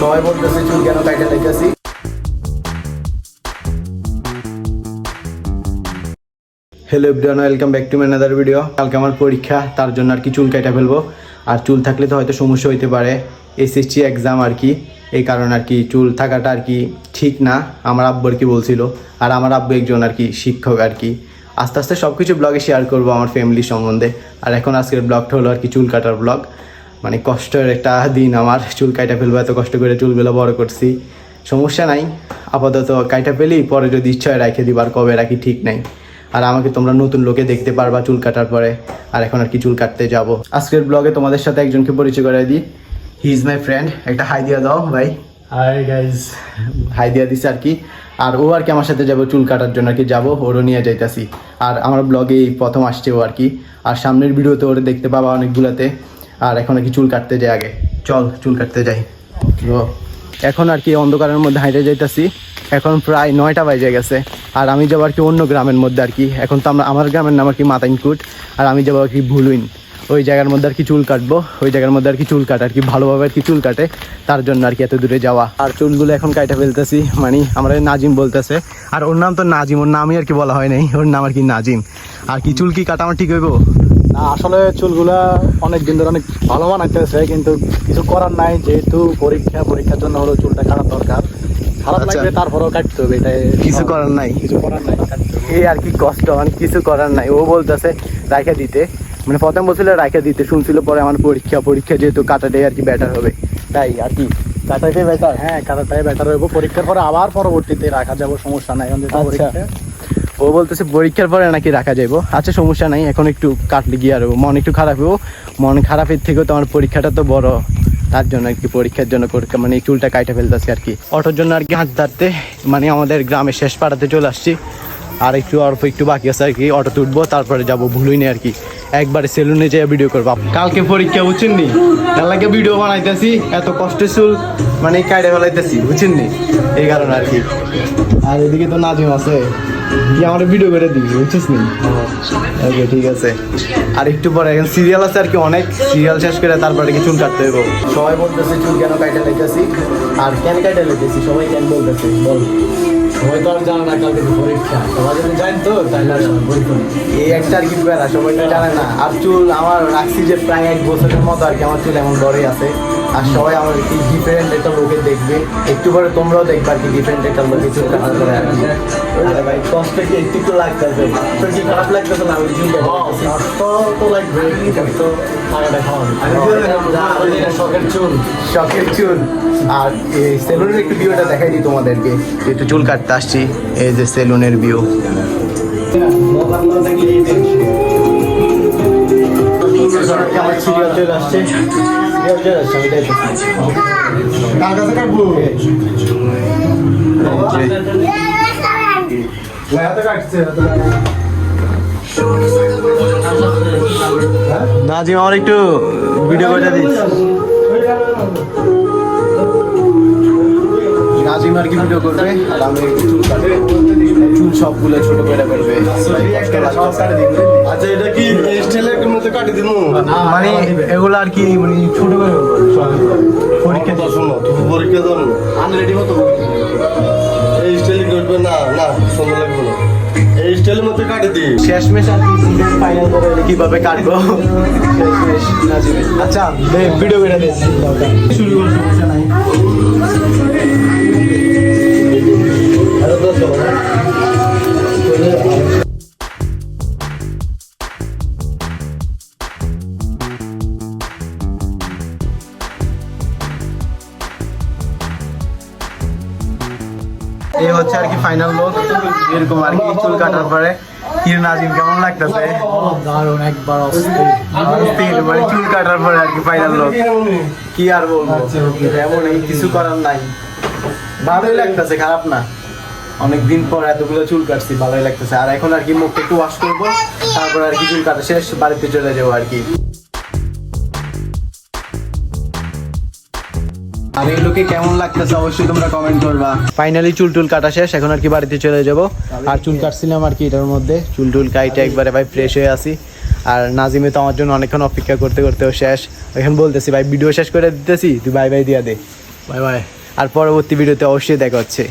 সবাই বলতেছে, চুল কেন কাইটা লেগেছি hello everyone welcome back to my another video কালকে আমার পরীক্ষা, তার জন্য আর কি চুল কাটা ফেলব। আর চুল থাকলে তো হয়তো সমস্যা হইতে পারে। এসএসসি এক্সাম আর কি, এই কারণে আর কি চুল থাকাটা আর কি ঠিক না। আমার আব্বু আর কি বলছিল, আর আমার আব্বু একজন আর কি শিক্ষক আর কি। আস্তে আস্তে সব কিছু ব্লগে শেয়ার করব আমার ফ্যামিলি সম্বন্ধে। আর এখন আজকের ব্লগটা হলো আর কি চুল কাটার ব্লগ মানে কষ্টের একটা দিন আমার। চুল কাইটা ফেলব এত কষ্ট করে চুলগুলো বড় করছি। সমস্যা নাই আপাতত কাইটা পেলেই পরে যদি ইচ্ছা হয় রেখে দিবার কবে রাখি ঠিক নাই। আর আমাকে তোমরা নতুন লোকে দেখতে পারবা চুল কাটার পরে। আর এখন আর কি চুল কাটতে যাব। আজকের ব্লগে তোমাদের সাথে একজনকে পরিচয় করে দিই। হি ইজ মাই ফ্রেন্ড একটা হাই দিয়া দাও ভাই। হাই গাইজ হাই দিয়া দিছে আর কি। আর ও আর কি আমার সাথে যাব চুল কাটার জন্য আর কি যাব ওরও নিয়ে যাইতাছি। আর আমার ব্লগে এই প্রথম আসছে ও আর কি। আর সামনের ভিডিওতে ওরে দেখতে পাবা অনেকগুলাতে। আর এখন আর কি চুল কাটতে যাই আগে চল চুল কাটতে যাই তো এখন আর কি অন্ধকারের মধ্যে হাইটে যাইতেছি এখন প্রায় নয়টা বাজে গেছে আর আমি যাব আর কি অন্য গ্রামের মধ্যে আর কি এখন তো আমরা আমার গ্রামের নাম আর কি মাতাইনকুট আর আমি যাব আর কি ভুলুইন ওই জায়গার মধ্যে আর কি চুল কাটবো ওই জায়গার মধ্যে আর কি চুল কাটে আর কি ভালোভাবে আর কি চুল কাটে তার জন্য আর কি এত দূরে যাওয়া আর চুলগুলো এখন কাটা ফেলতেছি মানে আমরা নাজিম বলতেছে আর ওর নাম তো নাজিম ওর নামই আর কি বলা হয় নাই ওর নাম আর কি নাজিম আর কি চুল কি কাটা আমার ঠিক হইব না আসলে চুলগুলা অনেক দিন ধরে অনেক ভালো বানাইতেছে কিন্তু কিছু করার নাই যেহেতু পরীক্ষা পরীক্ষার জন্য হলো চুলটা কাটা দরকার। খারাপ আচ্ছা। লাগবে তারপরেও কাটতে হবে এটাই কিছু করার নাই? কিছু করার নাই এই আর কি কষ্ট মানে কিছু করার নাই। ও বলতেছে রাখে দিতে। মানে প্রথম বলছিল রাখে দিতে। শুনছিল পরে আমার পরীক্ষা পরীক্ষা যেহেতু কাটাটাই আর কি ব্যাটার হবে। তাই আর কি। কাটাটাই ব্যাটার হ্যাঁ কাটাটাই বেটার হইব। পরীক্ষার পরে আবার পরবর্তীতে রাখা যাব সমস্যা নাই। আচ্ছা। পরীক্ষা ও বলতেছে, পরীক্ষার পরে নাকি রাখা যাইবো? আচ্ছা সমস্যা নাই, এখন একটু কাটলে গিয়ে আর। মন একটু খারাপ হব মন খারাপের থেকেও তো আমার পরীক্ষাটা তো বড়। তার জন্য আর কি পরীক্ষার জন্য মানে চুলটা কাইটা ফেলতেছি আর কি। অটোর জন্য আর কি হাঁটতে হাঁটতে মানে আমাদের গ্রামের শেষ পাড়াতে চলে আসছি। আর একটু অল্প একটু বাকি আছে আর কি অটোতে উঠবো তারপরে যাব ভুলুই নি আর কি। একবারে সেলুনে যেয়ে ভিডিও করব। কালকে পরীক্ষা বুঝছেন নি লাগে ভিডিও বানাইতেছি, এত কষ্টের চুল মানে কাইটা ফেলাইতেছি বুঝছেন নি এই কারণে আর কি। আর এদিকে তো নাজিম আছে। কি আমার ভিডিও করে দিবি, বুঝছিস নি? ওকে ঠিক আছে। আর একটু পরে এখন সিরিয়াল আছে আর কি, অনেক সিরিয়াল শেষ করে তারপরে কি চুল কাটতে হবে সবাই বলতেছে চুল কেন কাইটা লেগেছি, আর কেন কাইটা লেগেছি, সবাই কেন বলতেছে, বল। সবাই তো আর জানে না কালকে পরীক্ষা, সবাই যদি জানতো, তাহলে। এই একটা আর কি বেড়া, সবাই তো জানে না। আর চুল, আমার রাখছি যে প্রায় এক বছরের মতো আর কি, আমার চুল এমন বড়ই আছে। আর সবাই আমার কি ডিফারেন্ট একটা লোকে দেখবে। একটু পরে তোমরাও দেখবে আর কি ডিফারেন্ট একটা লোকে চুল কাটা করে আর কি। ভাই কষ্ট কি একটু একটু লাগতেছে? তোর কি খারাপ লাগতেছে না? আমি চুল কষ্ট তো লাগবে। কিন্তু টাকাটা খাওয়াবে শখের চুল। শখের চুল। আর এই সেলুনের একটু ভিউটা দেখাই দিই তোমাদেরকে। একটু চুল কাটতে আসছি। এই যে সেলুনের ভিউ আমার চলে আসছে। আমার একটু ভিডিও করে দিস। নাজিম আর কি ভিডিও করবে? আর আমি একটু চুল সবগুলো ছোট করে ফেলবে। আচ্ছা এটা কি স্টাইলের মধ্যে কাটি দিমু? মানে এগুলো আর কি মানে ছোট করে পরীক্ষা দাও শোনো তুমি পরীক্ষা দাও। আনরেডি মতো এই স্টাইলে করবে না না সুন্দর লাগবে না। এই স্টাইলের মধ্যে কাটি দি শেষমেশ আর কি ফাইনাল করে কীভাবে কাটবো। শেষমেশ আচ্ছা ভিডিও করে দে। শুরু করে সমস্যা নাই। এই হচ্ছে আর কি ফাইনাল লোক এরকম আর কি চুল কাটার পরে। হির নাজিম কেমন লাগতেছে? দারুণ একবার অস্থির। অস্থির, মানে চুল কাটার পরে আর কি ফাইনাল লোক কি আর বলব? এমন কিছু করার নাই। ভালোই লাগতেছে খারাপ না। অনেক দিন পর এতগুলো চুল কাটছি ভালোই লাগতেছে। আর এখন আর কি মুখটা একটু ওয়াশ করব তারপর আর কি চুল কাটা শেষ বাড়িতে চলে যাব আর কি। আর এই লোকে কেমন লাগতেছে অবশ্যই তোমরা কমেন্ট করবা। ফাইনালি চুল টুল কাটা শেষ এখন আর কি বাড়িতে চলে যাব। আর চুল কাটছিলাম আর কি এটার মধ্যে। চুল টুল কাইটে একবারে ভাই ফ্রেশ হয়ে আসি আর নাজিমে তো আমার জন্য অনেকক্ষণ অপেক্ষা করতে করতেও শেষ। এখন বলতেছি ভাই ভিডিও শেষ করে দিতেছি তুই বাই বাই দিয়া দে। বাই বাই আর পরবর্তী ভিডিওতে অবশ্যই দেখা হচ্ছে।